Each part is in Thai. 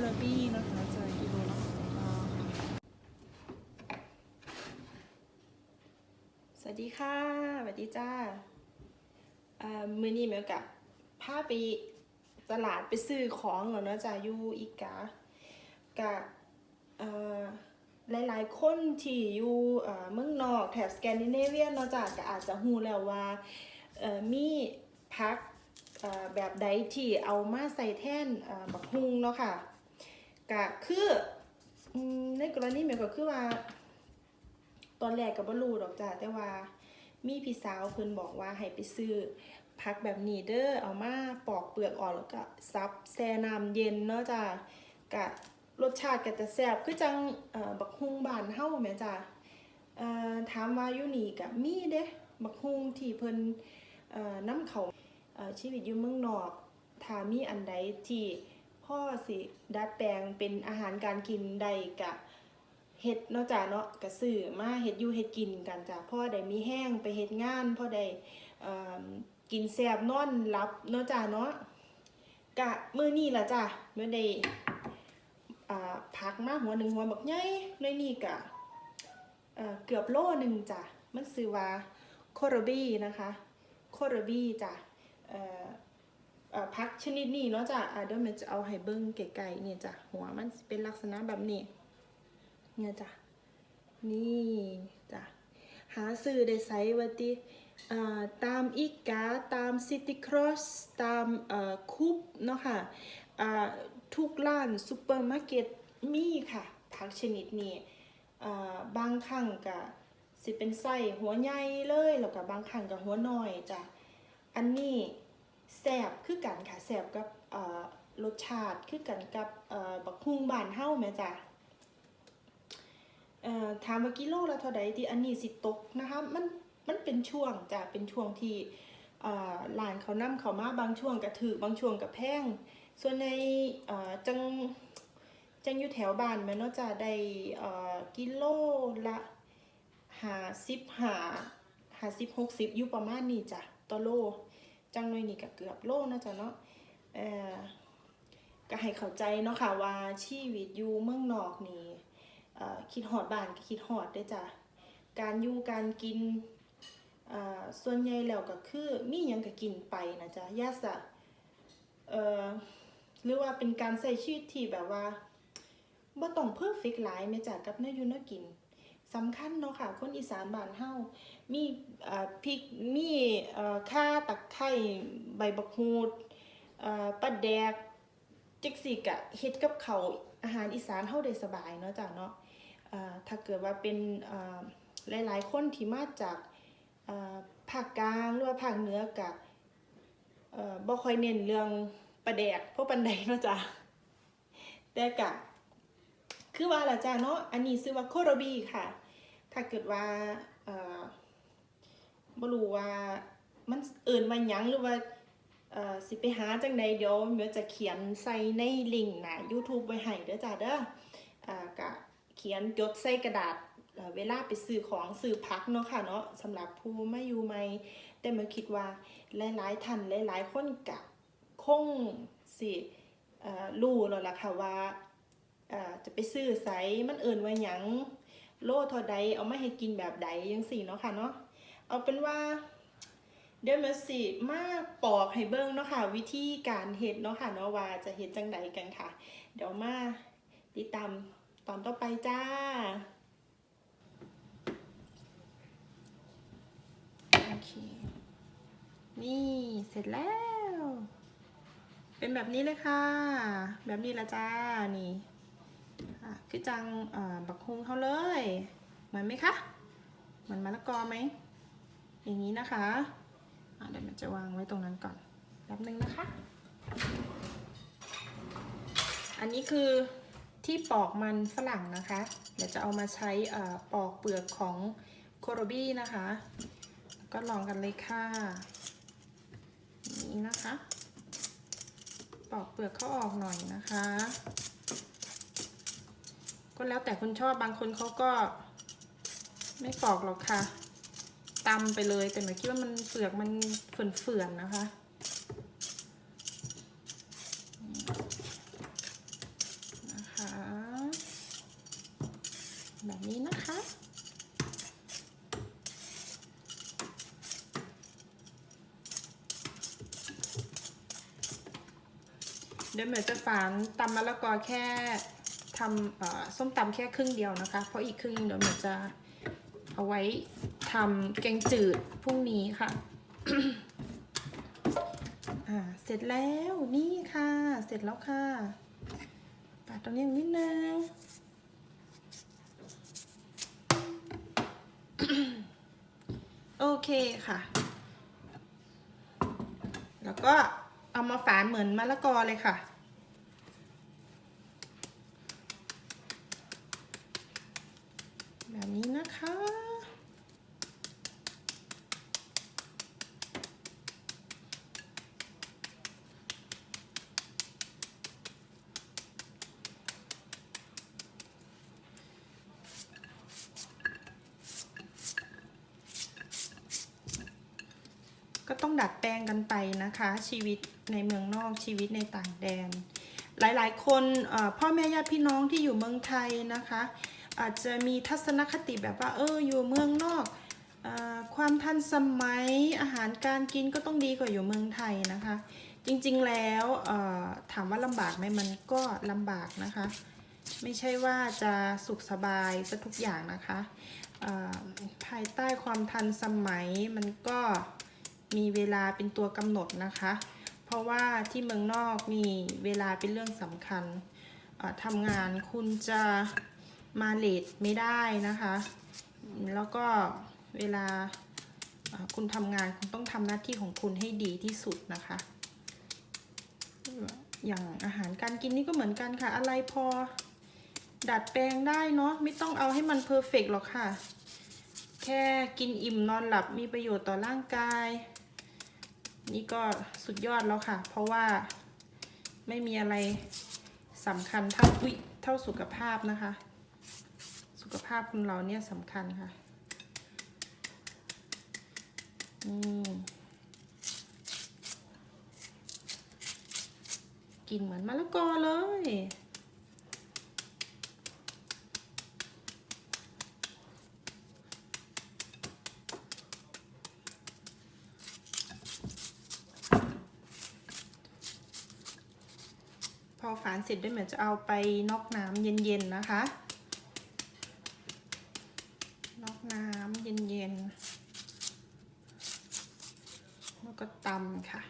ราบี้นะคะจะกิโลละสองาสวัสดีค่ะสวัสดีจ้าอ่ามือนี้แมวกับพาไปตลาดไปซื้อของเหรอเนาะจ้าอยู่อีกากับเอ่อหลายๆ คนที่อยู่เมืองนอกแถบสแกนดิเนเวียเนาะจ้ะก็อาจจะฮูแล้วว่ามีพักแบบใดที่เอามาใส่แทนเอ่อบักฮุงเนาะค่ะ ก็คือในกรณีแม่ก็คือว่า ตอนแรกก็บ่รู้ดอกจ้ะแต่ว่ามีพี่สาวเพิ่นบอกว่าให้ไปซื้อพักแบบนี้เด้อเอามาปอกเปลือกออกแล้วก็ซับแช่น้ำเย็นเนาะจ้ะกะรสชาติก็จะแซ่บคือจังบักฮุงบานเฮาแม่จ้ะถามว่าอยู่นี่ก็มีเด้บักฮุงที่เพิ่นเอ่อนำเขาชีวิตอยู่เมืองนอกถ้ามีอันใดที่ พ่อสิดัดแปลงเป็นอาหารการกินใดกะเฮ็ดเนาะจ้ะเนาะก็ซื้อมาเฮ็ดอยู่เฮ็ดกินกันจ้ะพ่อได้มีแห้งไปเฮ็ดงานพ่อได้กินแซ่บนอนหลับเนาะจ้ะเนาะกะมื้อนี้ล่ะจ้ะมื้อใดอ่าพักมาหัวหนึ่งหัวบักใหญ่ในนี่กะเเกือบโลหนึ่งจ้ะมันซื้อว่าโคโรบี้นะคะ โคโรบี้จ้ะ พักชนิดนี้เนาะจ้ะอ่าเดี๋ยวมันจะเอาให้เบิ้งไกลๆเนี่ยจ้ะหัวมันเป็นลักษณะแบบนี้ เนี่ยจ้ะนี่จ้ะหาซื้อได้ไซวัติตามอีกาตามซิตี้ครอสตามคุปเนาะค่ะอ่าทุกร้านซูเปอร์มาร์เก็ตมีค่ะผักชนิดนี้บางครั้งก็สิเป็นไส้หัวใหญ่เลย แล้วก็บางครั้งก็หัวน้อยจ้ะ อันนี้ แซ่บคือกันค่ะแซ่บกับรสชาติคือกันกับบักฮุงบานเฮ้าแม่จ้ะถามว่ากิโลละเท่าใดที่อันนี้สิตกนะคะมันมันเป็นช่วงจ้ะเป็นช่วงที่อ่านเขานำเขามาบางช่วงก็ถือบางช่วงก็แพงส่วนในจังจังอยู่แถวบ้านแม่นาะจะได้กิโลละหาสิบหาหาสิบหกสิบอยู่ประมาณนี้จ้ะต่อโล จังหน่อยนี่ก็เกือบโลนะจ๊ะเนาะเอ่อก็ให้เข้าใจเนาะค่ะว่าชีวิตอยู่เมืองนอกนี่เอ่อคิดฮอดบ้านก็คิดฮอดได้จ้ะการอยู่การกินเอ่อส่วนใหญ่แล้วก็คือมียังก็กินไปนะจ๊ะยาสะเอ่อหรือว่าเป็นการใส่ชีวิตที่แบบว่าบ่ต้องเพอร์เฟกหลายแม่จากกับเนื้ออยู่เนื้อกิน สำคัญเนาะค่ะ คนอีสานบ้านเฮามีอ่อพริกมีอ่อข่าตะไคร้ใบบักฮูดอ่อปลาแดกจักสิกะเฮ็ดกับเขาอาหารอีสานเฮาได้สบายเนาะจ้ะเนาะอ่อถ้าเกิดว่าเป็นอ่อหลาย ๆ คนที่มาจากอ่อภาคกลางหรือว่าภาคเหนือกะเอ่อบ่ค่อยเน้นเรื่องประแดกเพราะปันใดเนาะจ้ะแต่กะคือว่าละจ้ะเนาะ อันนี้ซื้อว่าโคโรบีค่ะ ถ้าเกิดว่าเอ่อบ่รู้ว่ามันเอิ่นว่าหยังหรือว่าเอ่อสิไปหาจังใดเดี๋ยวเดี๋ยวจะเขียนใส่ในลิงก์น้า YouTube ไว้ให้เด้อจ้ะเด้ออ่ากะเขียนจดใส่กระดาษเเวลาไปซื้อของซื้อพักเนาะค่ะเนาะสำหรับผู้ไม่อยู่ใหม่แต่มาคิดว่าหลายๆท่านหลายๆคนกะคงสิเอ่อรู้แล้วล่ะค่ะว่าจะไปซื้อไสมันเอิ่นว่าหยัง โลเท่าใดเอาไมาให้กินแบบใดจังสี่เนาะค่ะเนาะเอาเป็นว่าเดี๋ยวมาสิมาปอกให้เบิ่งเนาะค่ะ วิธีการเฮ็ดเนาะค่ะเนาะว่าจะเฮ็ดจังใดกันค่ะ เดี๋ยวมาติดตามตอนต่อไปจ้าโอเคนี่เสร็จแล้ว เป็นแบบนี้เลยค่ะ แบบนี้ละจ้านี่ อ่จังบักฮุงเขาเลยเหมือนไหมคะเหมือนมะละกอไหมอย่างนี้นะคะะเดี๋ยวมันจะวางไว้ตรงนั้นก่อนแป๊บนึงนะคะ อันนี้คือที่ปอกมันฝรั่งนะคะ เดี๋ยวจะเอามาใช้ปอกเปลือกของโคโรบี้นะคะ ก็ลองกันเลยค่ะนี่นะคะ ปอกเปลือกเขาออกหน่อยนะคะ ก็แล้วแต่คนชอบบางคนเขาก็ ไม่ปอกหรอกค่ะตำไปเลยแต่หนูคิดว่ามันเปลือกมันเฟื่อนๆนะคะนะคะแบบนี้นะคะเดี๋ยวเหมือนจะฝานตำมะละกอแค่ ทำส้มตำแค่ครึ่งเดียวนะคะ เพราะอีกครึ่งเดี๋ยวหมือนจะเอาไว้ทำแกงจืดพรุ่งนี้ค่ะเสร็จแล้วนี่ค่ะ เสร็จแล้วค่ะปาดตรงนี้นิดนึงโอเคค่ะ แล้วก็เอามาฝานเหมือนมะละกอเลยค่ะ แบบ นะคะ ก็ต้องดัดแปลงกันไปนะคะ ชีวิตในเมืองนอกชีวิตในต่างแดน หลายๆ คนพ่อแม่ญาติพี่น้องที่อยู่เมืองไทยนะคะ อาจจะมีทัศนคติแบบว่า เออ อยู่เมืองนอกอความทันสมัยอาหารการกินก็ต้องดีกว่าอยู่เมืองไทยนะคะ จริงๆแล้วถามว่าลำบากไหมมันก็ลำบากนะคะ ไม่ใช่ว่าจะสุขสบายซะทุกอย่างนะคะภายใต้ความทันสมัยมันก็มีเวลาเป็นตัวกำหนดนะคะ เพราะว่าที่เมืองนอกมีเวลาเป็นเรื่องสำคัญทำงานคุณจะ มาเลทไม่ได้นะคะ แล้วก็เวลาคุณทำงานคุณต้องทำหน้าที่ของคุณให้ดีที่สุดนะคะ อย่างอาหารการกินนี่ก็เหมือนกันค่ะ อะไรพอ ดัดแปลงได้เนาะไม่ต้องเอาให้มันเพอร์เฟกหรอกค่ะ แค่กินอิ่มนอนหลับมีประโยชน์ต่อร่างกาย นี่ก็สุดยอดแล้วค่ะ เพราะว่าไม่มีอะไรสำคัญเท่าวิเท่าสุขภาพนะคะ ขภาพของเราเนี่ยสำคัญค่ะอืมกินเหมือนมะละกอเลย พอฝานเสร็จด้วยเหมือนจะเอาไปนอกน้ำเย็นๆนะคะ นอกน้ำเย็นๆ แล้ว ก็ตำค่ะ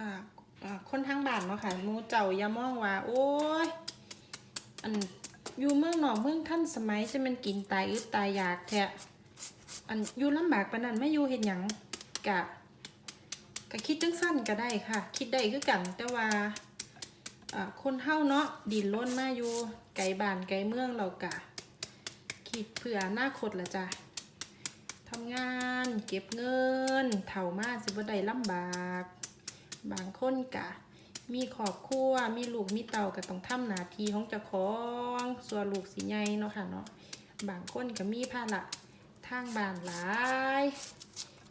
อ่าอ่าคนทางบ้านเนาะค่ะมูเจ้าอย่ามองว่า โอ้ย อันอยู่เมืองนอกเมืองท่านสมัยจะมันกินตายอึดตายอยากแท้อันอยู่ลำบากปานนั้นไม่อยู่เห็นหยังกะกะคิดจังสั้นก็ได้ค่ะ คิดได้คือกันแต่ว่าอ่าคนเฮาเนาะดินล้นมาอยู่ไกลบ้านไกลเมืองเรากะคิดเผื่ออนาคตละจ้ะทำงานเก็บเงินเถ่ามาสิบ่ได้ลำบาก บางคนกะ มีครอบครัวมีลูกมีเต่าก็ต้องทำหน้าที่ของเจ้าของส่วนลูกสิใหญ่เนาะค่ะเนาะบางคนก็มีภาระทางบ้านหลาย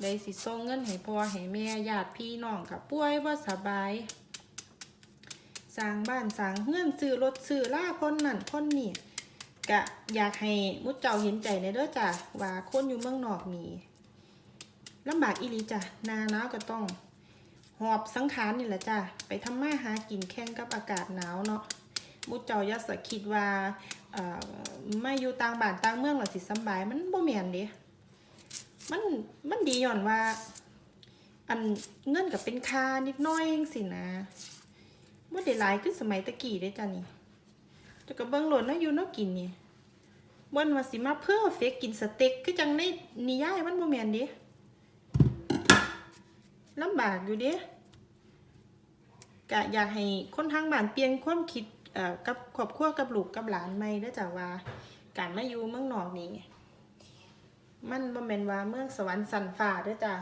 ได้สิส่งเงินให้พ่อให้แม่ญาติพี่น้องกับป่วยว่าสบายสร้างบ้านสร้างเฮือนซื้อรถซื้อล่าคนนั่นคนนี่กะอยากให้มุดเจ้าเห็นใจในเด้อจ้ะว่าคนอยู่เมืองนอกนี่ลำบากอีหลีจ้ะนาหนาวก็ต้อง หอบสังขารนี่แหละจ้ะ ไปทำมาหากินแข่งกับอากาศหนาวเนาะมุดเจ้าอย่าสะคิดว่าเอ่อไม่อยู่ต่างบ้านต่างเมืองหรอสิสบาย มันบ่แม่นเด้มันมันดีย่อนว่า อันเงินกับเป็นค่านิดน้อยเองสินะบ่ได้หลายคือสมัยตะกี้เด้จ้ะนี่จะก็เบิ่งหลดเนาะอยู่เนาะกินนี่บ่นว่าสิมาเพื่อเฟกกินสเต็กคือจังในนิยายมันบ่แม่นเด้ ลำบากอยู่เด้กะอยากให้คนทางบ้านเปลี่ยนความคิดกับครอบครัวกับลูกกับหลานไม่ได้จากว่าการมาอยู่เมืองนอกนี่มันบ่แม่นว่าเมืองสวรรค์สันฟ้าเด้อจ้า